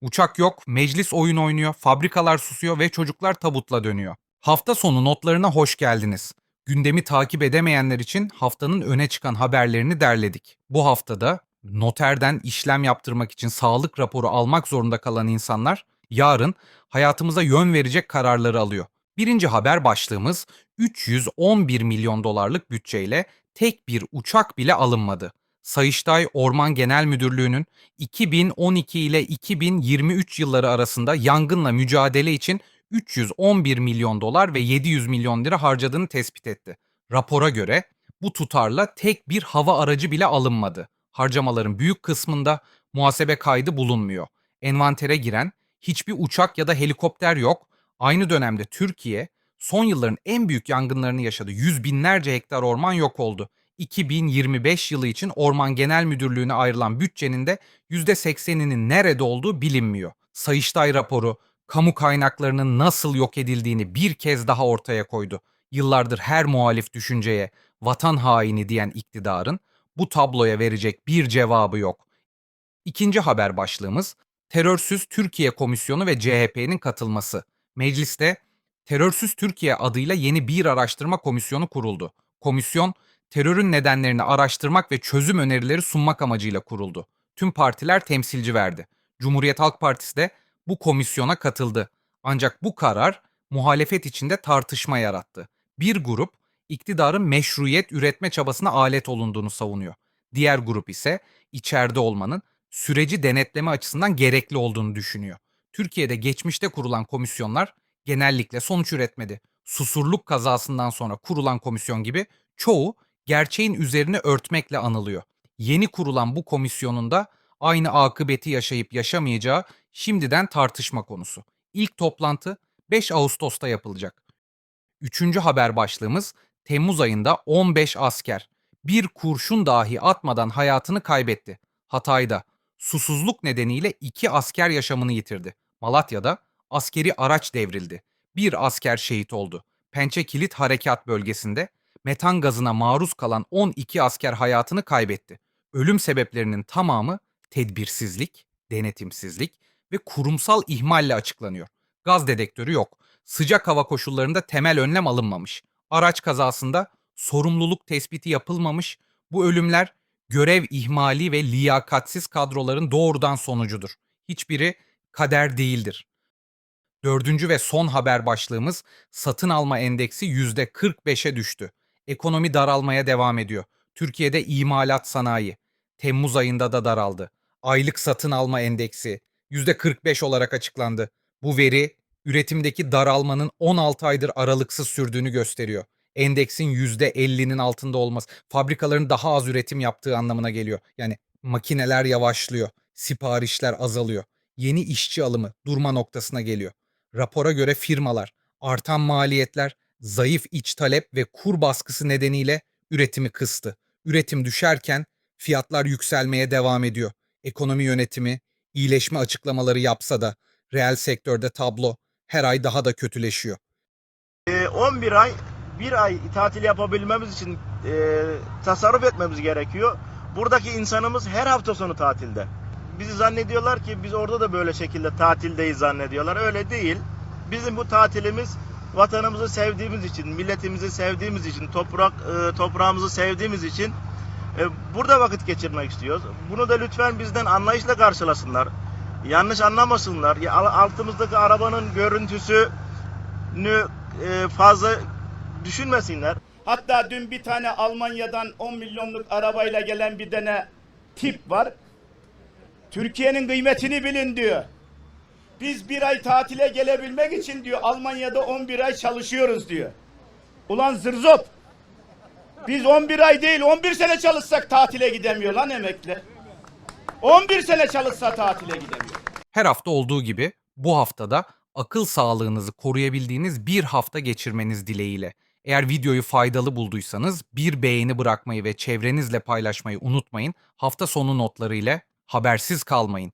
Uçak yok, meclis oyun oynuyor, fabrikalar susuyor ve çocuklar tabutla dönüyor. Hafta sonu notlarına hoş geldiniz. Gündemi takip edemeyenler için haftanın öne çıkan haberlerini derledik. Bu haftada noterden işlem yaptırmak için sağlık raporu almak zorunda kalan insanlar yarın hayatımıza yön verecek kararları alıyor. Birinci haber başlığımız 311 milyon dolarlık bütçeyle tek bir uçak bile alınmadı. Sayıştay Orman Genel Müdürlüğü'nün 2012 ile 2023 yılları arasında yangınla mücadele için 311 milyon dolar ve 700 milyon lira harcadığını tespit etti. Rapora göre bu tutarla tek bir hava aracı bile alınmadı. Harcamaların büyük kısmında muhasebe kaydı bulunmuyor. Envantere giren hiçbir uçak ya da helikopter yok. Aynı dönemde Türkiye son yılların en büyük yangınlarını yaşadı. Yüz binlerce hektar orman yok oldu. 2025 yılı için Orman Genel Müdürlüğü'ne ayrılan bütçenin de %80'inin nerede olduğu bilinmiyor. Sayıştay raporu kamu kaynaklarının nasıl yok edildiğini bir kez daha ortaya koydu. Yıllardır her muhalif düşünceye vatan haini diyen iktidarın bu tabloya verecek bir cevabı yok. İkinci haber başlığımız Terörsüz Türkiye Komisyonu ve CHP'nin katılması. Mecliste Terörsüz Türkiye adıyla yeni bir araştırma komisyonu kuruldu. Komisyon terörün nedenlerini araştırmak ve çözüm önerileri sunmak amacıyla kuruldu. Tüm partiler temsilci verdi. Cumhuriyet Halk Partisi de bu komisyona katıldı. Ancak bu karar muhalefet içinde tartışma yarattı. Bir grup iktidarın meşruiyet üretme çabasına alet olunduğunu savunuyor. Diğer grup ise içeride olmanın süreci denetleme açısından gerekli olduğunu düşünüyor. Türkiye'de geçmişte kurulan komisyonlar genellikle sonuç üretmedi. Susurluk kazasından sonra kurulan komisyon gibi çoğu gerçeğin üzerine örtmekle anılıyor. Yeni kurulan bu komisyonun da aynı akıbeti yaşayıp yaşamayacağı şimdiden tartışma konusu. İlk toplantı 5 Ağustos'ta yapılacak. Üçüncü haber başlığımız Temmuz ayında 15 asker bir kurşun dahi atmadan hayatını kaybetti. Hatay'da susuzluk nedeniyle iki asker yaşamını yitirdi. Malatya'da askeri araç devrildi. Bir asker şehit oldu. Pençe Kilit Harekat bölgesinde metan gazına maruz kalan 12 asker hayatını kaybetti. Ölüm sebeplerinin tamamı tedbirsizlik, denetimsizlik ve kurumsal ihmalle açıklanıyor. Gaz dedektörü yok. Sıcak hava koşullarında temel önlem alınmamış. Araç kazasında sorumluluk tespiti yapılmamış. Bu ölümler görev ihmali ve liyakatsiz kadroların doğrudan sonucudur. Hiçbiri kader değildir. Dördüncü ve son haber başlığımız satın alma endeksi %45'e düştü. Ekonomi daralmaya devam ediyor. Türkiye'de imalat sanayi Temmuz ayında da daraldı. Aylık satın alma endeksi %45 olarak açıklandı. Bu veri üretimdeki daralmanın 16 aydır aralıksız sürdüğünü gösteriyor. Endeksin %50'nin altında olması fabrikaların daha az üretim yaptığı anlamına geliyor. Yani makineler yavaşlıyor, siparişler azalıyor. Yeni işçi alımı durma noktasına geliyor. Rapora göre firmalar artan maliyetler, zayıf iç talep ve kur baskısı nedeniyle üretimi kıstı. Üretim düşerken fiyatlar yükselmeye devam ediyor. Ekonomi yönetimi iyileşme açıklamaları yapsa da reel sektörde tablo her ay daha da kötüleşiyor. Ee, 11 ay, bir ay tatil yapabilmemiz için e, tasarruf etmemiz gerekiyor. Buradaki insanımız her hafta sonu tatilde. Bizi zannediyorlar ki biz orada da böyle şekilde tatildeyiz zannediyorlar. Öyle değil. Bizim bu tatilimiz vatanımızı sevdiğimiz için, milletimizi sevdiğimiz için, toprak e, toprağımızı sevdiğimiz için e, burada vakit geçirmek istiyoruz. Bunu da lütfen bizden anlayışla karşılasınlar. Yanlış anlamasınlar. Ya, al- Altımızdaki arabanın görüntüsünü e, fazla düşünmesinler. Hatta dün bir tane Almanya'dan 10 milyonluk arabayla gelen bir tane tip var. Türkiye'nin kıymetini bilin diyor. Biz bir ay tatile gelebilmek için diyor Almanya'da 11 ay çalışıyoruz diyor. Ulan zırzop. Biz 11 ay değil 11 sene çalışsak tatile gidemiyor lan emekli. 11 sene çalışsa tatile gidemiyor. Her hafta olduğu gibi bu haftada akıl sağlığınızı koruyabildiğiniz bir hafta geçirmeniz dileğiyle. Eğer videoyu faydalı bulduysanız bir beğeni bırakmayı ve çevrenizle paylaşmayı unutmayın. Hafta sonu notları ile habersiz kalmayın.